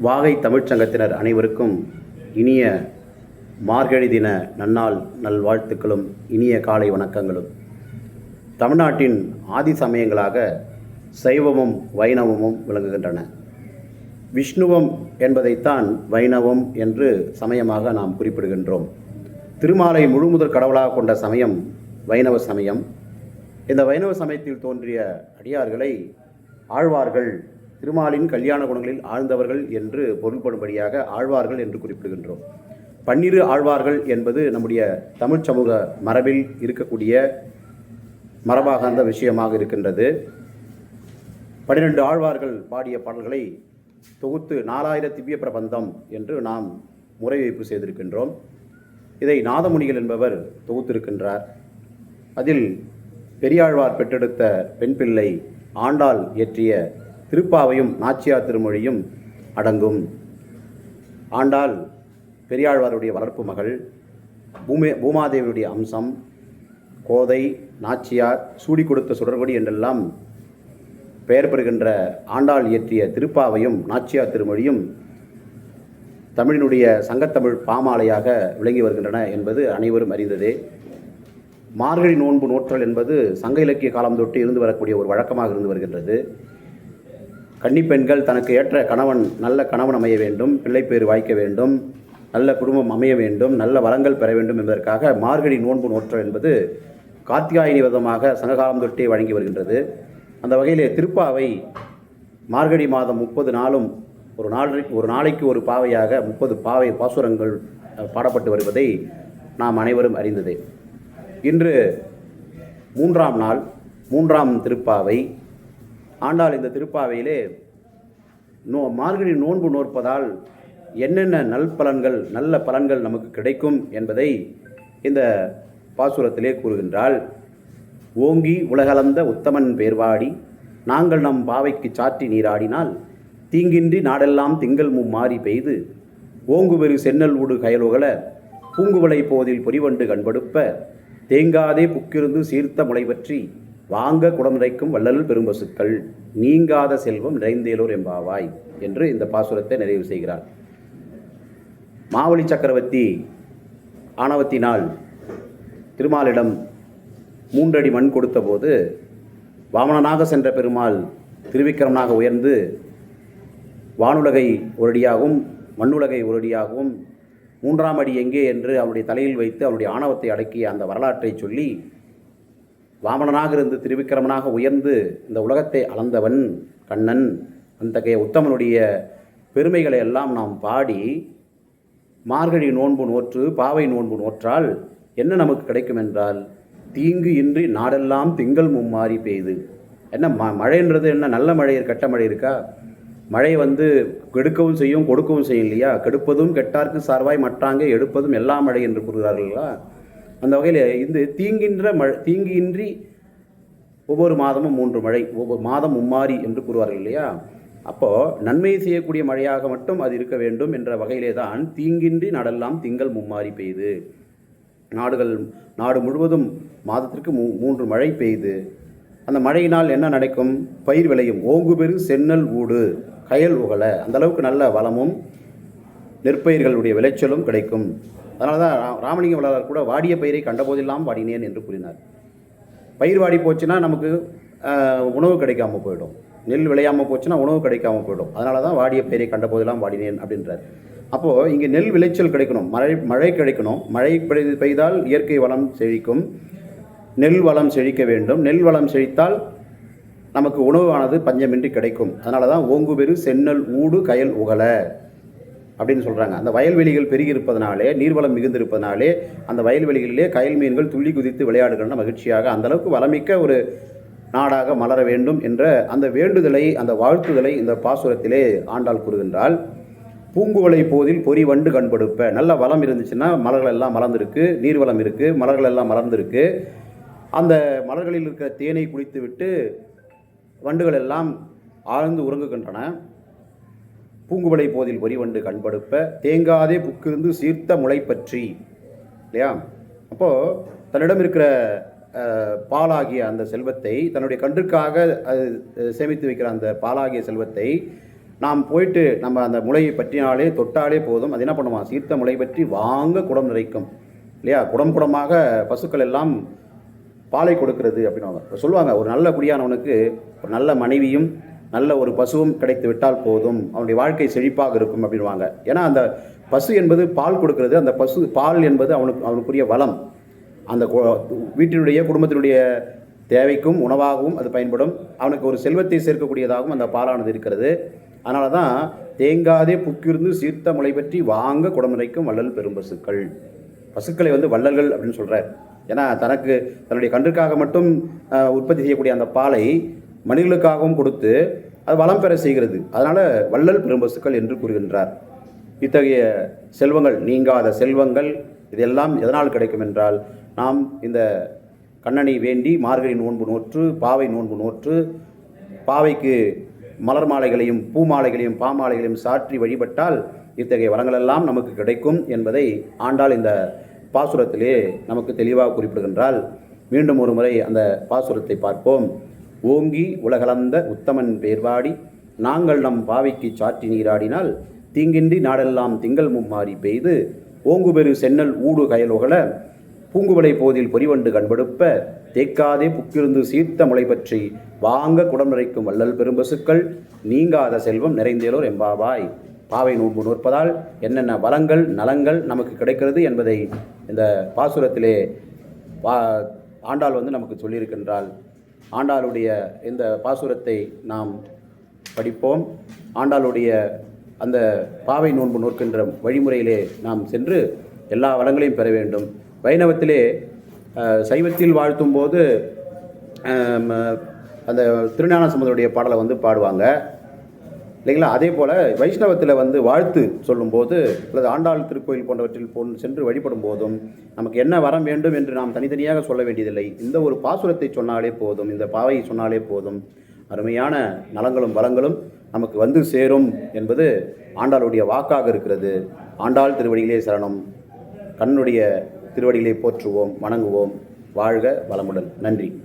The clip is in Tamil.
வாகை தமிழ்ச்சங்கத்தினர் அனைவருக்கும் இனிய மார்கழி தின நன்னாள் நல்வாழ்த்துக்களும் இனிய காலை வணக்கங்களும். தமிழ்நாட்டின் ஆதி சமயங்களாக சைவமும் வைணவமும் விளங்குகின்றன. விஷ்ணுவம் என்பதைத்தான் வைணவம் என்று சமயமாக நாம் குறிப்பிடுகின்றோம். திருமாலை முழுமுதல் கடவுளாக கொண்ட சமயம் வைணவ சமயம். இந்த வைணவ சமயத்தில் தோன்றிய அடியார்களை ஆழ்வார்கள் திருமாலின் கல்யாண குணங்களில் ஆழ்ந்தவர்கள் என்று பொருள்படும்படியாக ஆழ்வார்கள் என்று குறிப்பிடுகின்றோம். பன்னிரு ஆழ்வார்கள் என்பது நம்முடைய தமிழ்ச் சமூக மரபில் இருக்கக்கூடிய மரபாகார்ந்த விஷயமாக இருக்கின்றது. பன்னிரெண்டு ஆழ்வார்கள் பாடிய பாடல்களை தொகுத்து நாலாயிர திவ்ய பிரபந்தம் என்று நாம் முறை வைப்பு செய்திருக்கின்றோம். இதை நாதமுனிகள் என்பவர் தொகுத்திருக்கின்றார். அதில் பெரியாழ்வார் பெற்றெடுத்த பெண் பிள்ளை ஆண்டாள் இயற்றிய திருப்பாவையும் நாச்சியார் திருமொழியும் அடங்கும். ஆண்டாள் பெரியாழ்வாருடைய வளர்ப்பு மகள் பூமே பூமாதேவியுடைய அம்சம் கோதை நாச்சியார் சூடி கொடுத்த சுடர்கொடி என்றெல்லாம் பெயர் பெறுகின்ற ஆண்டாள் இயற்றிய திருப்பாவையும் நாச்சியார் திருமொழியும் தமிழினுடைய சங்கத்தமிழ் பாமாலையாக விளங்கி வருகின்றன என்பது அனைவரும் அறிந்ததே. மார்கழி நோன்பு நோற்றல் என்பது சங்க இலக்கிய காலம் தொட்டு இருந்து வரக்கூடிய ஒரு வழக்கமாக இருந்து வருகின்றது. கன்னிப்பெண்கள் தனக்கு ஏற்ற கணவன் நல்ல கணவன் அமைய வேண்டும் பிள்ளைப்பேறு வாய்க்க வேண்டும் நல்ல குடும்பம் அமைய வேண்டும் நல்ல வளங்கள் பெற வேண்டும் என்பதற்காக மார்கழி நோன்பு நோற்றல் என்பது கார்த்திகாயினி விதமாக சங்ககாலம் தொட்டே வழங்கி வருகின்றது. அந்த வகையிலே திருப்பாவை மார்கழி மாதம் முப்பது நாளும் ஒரு நாள் ஒரு நாளைக்கு ஒரு பாவையாக முப்பது பாவை பாசுரங்கள் பாடப்பட்டு வருவதை நாம் அனைவரும் அறிந்ததே. இன்று மூன்றாம் நாள் மூன்றாம் திருப்பாவை ஆண்டாள் இந்த திருப்பாவையிலே நோ மார்கழி நோன்பு நோற்பதால் என்னென்ன நல்பலன்கள் நல்ல பலன்கள் நமக்கு கிடைக்கும் என்பதை இந்த பாசுரத்திலே கூறுகின்றாள். ஓங்கி உலகளந்த உத்தமன் பேர்வாடி நாங்கள் நம் பாவைக்கு சாற்றி நீராடினால் தீங்கின்றி நாடெல்லாம் திங்கள் மும்மாறி பெய்து ஓங்குபெரு சென்னல் ஊடு கயலுகல பூங்குவளை போதில் பொறிவண்டு கண்படுப்ப தேங்காதே புக்கிருந்து சீர்த்த முளை பற்றி வாங்க குடமுறைக்கும் வள்ளல் பெரும்பசுக்கள் நீங்காத செல்வம் நிறைந்தேலோர் எம்பாவாய் என்று இந்த பாசுரத்தை நிறைவு செய்கிறார். மாவழி சக்கரவர்த்தி ஆணவத்தினால் திருமாலிடம் மூன்றடி மண் கொடுத்தபோது வாமனனாக சென்ற பெருமாள் திருவிக்கிரமனாக உயர்ந்து வானுலகை ஒரடியாகவும் மண்ணுலகை ஒரடியாகவும் மூன்றாம் அடி எங்கே என்று அவனுடைய தலையில் வைத்து அவனுடைய ஆணவத்தை அடக்கிய அந்த வரலாற்றை சொல்லி வாமனனாக இருந்து திருவிக்கிரமனாக உயர்ந்து இந்த உலகத்தை அளந்தவன் கண்ணன் அத்தகைய உத்தமனுடைய பெருமைகளை எல்லாம் நாம் பாடி மார்கழி நோன்பு நோற்று பாவை நோன்பு நோற்றால் என்ன நமக்கு கிடைக்கும் என்றால் தீங்கு இன்றி நாடெல்லாம் திங்கள் மும்மாறி பெய்து. என்ன ம மழைன்றது என்ன? நல்ல மழை கெட்ட மழை இருக்கா? மழை வந்து கெடுக்கவும் செய்யும் கொடுக்கவும் செய்யும் இல்லையா? கெடுப்பதும் கெட்டார்க்கு சார்வாய் மற்றாங்க எடுப்பதும் எல்லா மழை என்று கூறுகிறார்களா? அந்த வகையில் இந்த தீங்கின்ற மழை தீங்கின்றி ஒவ்வொரு மாதமும் மூன்று மழை ஒவ்வொரு மாதம் மும்மாறி என்று கூறுவார்கள் இல்லையா? அப்போது நன்மை செய்யக்கூடிய மழையாக மட்டும் அது இருக்க வேண்டும் என்ற வகையிலே தான் தீங்கின்றி நாடெல்லாம் திங்கள் மும்மாறி பெய்து. நாடுகள் நாடு முழுவதும் மாதத்திற்கு மூ மூன்று மழை பெய்து. அந்த மழையினால் என்ன நடக்கும்? பயிர் விளையும். ஓங்கு பெரு சென்னல் ஊடு கயல் உகலை. அந்த அளவுக்கு நல்ல வளமும் நெற்பயிர்களுடைய விளைச்சலும் கிடைக்கும். அதனால தான் ரா- ராமலிங்க வள்ளலார் கூட வாடிய பயிரை கண்டபோதெல்லாம் வாடினேன் என்று கூறினார். பயிர் வாடி போச்சுன்னா நமக்கு உணவு கிடைக்காம போயிடும். நெல் விளையாமல் போச்சுன்னா உணவு கிடைக்காமல் போயிடும். அதனால தான் வாடிய பயிரை கண்டபோதெல்லாம் வாடினேன் அப்படின்றார். அப்போது இங்கே நெல் விளைச்சல் கிடைக்கணும். மழை மழை கிடைக்கணும். மழை பெய்து- பெய்தால் இயற்கை வளம் செழிக்கும். நெல் வளம் செழிக்க வேண்டும். நெல் வளம் செழித்தால் நமக்கு உணவானது பஞ்சமின்றி கிடைக்கும். அதனால தான் ஓங்குபெரு சென்னல் ஊடு கயல் உகலை. அப்படின்னு சொல்கிறாங்க அந்த வயல்வெளிகள் பெருகி இருப்பதனாலே நீர்வளம் மிகுந்திருப்பதனாலே அந்த வயல்வெளிகளிலே கயல் மீன்கள் துள்ளி குதித்து விளையாடுகின்றன. மகிழ்ச்சியாக அந்த அளவுக்கு வளமிக்க ஒரு நாடாக மலர வேண்டும் என்ற அந்த வேண்டுதலை அந்த வாழ்த்துதலை இந்த பாசுரத்திலே ஆண்டாள் கூறுகின்றால் பூங்குவலை போதில் பொறி வண்டு கண்படுப்ப. நல்ல வளம் இருந்துச்சுன்னா மலர்கள் எல்லாம் மலர்ந்திருக்கு நீர்வளம் இருக்குது மலர்கள் எல்லாம் மலர்ந்திருக்கு. அந்த மலர்களில் இருக்கிற தேனை குடித்துவிட்டு வண்டுகள் எல்லாம் ஆழ்ந்து உறங்குகின்றன. பூங்குவளை போதில் ஒரிவண்டு கண்படுப்ப தேங்காதே புக்கிருந்து சீர்த்த முளை பற்றி. இல்லையா? அப்போது தன்னிடம் இருக்கிற பாலாகிய அந்த செல்வத்தை தன்னுடைய கன்றுக்காக அது சேமித்து வைக்கிற அந்த பாலாகிய செல்வத்தை நாம் போயிட்டு நம்ம அந்த முளையை பற்றினாலே தொட்டாலே போதும். அது என்ன பண்ணுவான் சீர்த்த முளை பற்றி வாங்க குடம் நிறைக்கும். இல்லையா? குடம் குடமாக பசுக்கள் எல்லாம் பாலை கொடுக்கிறது அப்படின்னு சொல்லுவாங்க ஒரு நல்ல குடியானவனுக்கு ஒரு நல்ல மனைவியும் நல்ல ஒரு பசுவும் கிடைத்து விட்டால் போதும் அவனுடைய வாழ்க்கை செழிப்பாக இருக்கும் அப்படின்வாங்க ஏன்னா அந்த பசு என்பது பால் கொடுக்கிறது அந்த பசு பால் என்பது அவனுக்கு அவனுக்குரிய வளம். அந்த கு- வீட்டினுடைய குடும்பத்தினுடைய தேவைக்கும் உணவாகவும் அது பயன்படும். அவனுக்கு ஒரு செல்வத்தை சேர்க்கக்கூடியதாகவும் அந்த பாலானது இருக்கிறது. அதனால தான் தேங்காதே புக்கிருந்து சீர்த்த முளை பற்றி வாங்க குடமுறைக்கும் வள்ளல் பெரும் பசுக்கள். பசுக்களை வந்து வள்ளல்கள் அப்படின்னு சொல்கிறார் ஏன்னா தனக்கு தன்னுடைய கன்றுக்காக மட்டும் உற்பத்தி செய்யக்கூடிய அந்த பாலை மனிதர்களுக்காகவும் கொடுத்து அது வளம் பெற செய்கிறது. அதனால் வள்ளல் பெரும்பசுக்கள் என்று கூறுகின்றார். இத்தகைய செல்வங்கள் நீங்காத செல்வங்கள் இதெல்லாம் எதனால் கிடைக்கும் என்றால் நாம் இந்த கண்ணனை வேண்டி மார்கழி நோன்பு நோற்று பாவை நோன்பு நோற்று பாவைக்கு மலர் மாலைகளையும் பூ மாலைகளையும் பாமாலைகளையும் சாற்றி வழிபட்டால் இத்தகைய வரங்களெல்லாம் நமக்கு கிடைக்கும் என்பதை ஆண்டாள் இந்த பாசுரத்திலே நமக்கு தெளிவாக குறிப்பிடுகின்றால் மீண்டும் ஒரு முறை அந்த பாசுரத்தை பார்ப்போம். ஓங்கி உலகளந்த உத்தமன் பேர்வாடி நாங்கள் நம் பாவைக்கு சாற்றி நீராடினால் தீங்கின்றி நாடெல்லாம் திங்கள் மும்மாறி பெய்து ஓங்குபெரு சென்னல் ஊடு கயலுகல பூங்குவளை போதில் பொறிவண்டு கண்படுப்ப தேக்காதே புக்கிருந்து சீர்த்த முளை பற்றி வாங்க குடம் நிறைக்கும் வள்ளல் பெரும்பசுக்கள் நீங்காத செல்வம் நிறைந்தேலோர் எம்பாவாய். பாவை நோன்பு நோற்பதால் என்னென்ன வளங்கள் நலங்கள் நமக்கு கிடைக்கிறது என்பதை இந்த பாசுரத்திலே பா ஆண்டாள் வந்து நமக்கு சொல்லியிருக்கின்றாள். ஆண்டாளுடைய இந்த பாசுரத்தை நாம் படிப்போம். ஆண்டாளுடைய அந்த பாவை நோன்பு நோக்கின்ற வழிமுறையிலே நாம் சென்று எல்லா வளங்களையும் பெற வேண்டும். வைணவத்திலே சைவத்தில் வாழ்த்தும் போது அந்த திருஞான சம்பந்தருடைய பாடலை வந்து பாடுவாங்க. இல்லைங்களா? அதே போல் வைஷ்ணவத்தில் வந்து வாழ்த்து சொல்லும்போது அல்லது ஆண்டாள் திருக்கோயில் போன்றவற்றில் போன் சென்று வழிபடும் போதும் நமக்கு என்ன வரம் வேண்டும் என்று நாம் தனித்தனியாக சொல்ல வேண்டியதில்லை. இந்த ஒரு பாசுரத்தை சொன்னாலே போதும் இந்த பாவையை சொன்னாலே போதும். அருமையான நலங்களும் வளங்களும் நமக்கு வந்து சேரும் என்பது ஆண்டாளுடைய வாக்காக இருக்கிறது. ஆண்டாள் திருவடியிலே சரணம். கண்ணுடைய திருவடிகளை போற்றுவோம் வணங்குவோம். வாழ்க வளமுடன். நன்றி.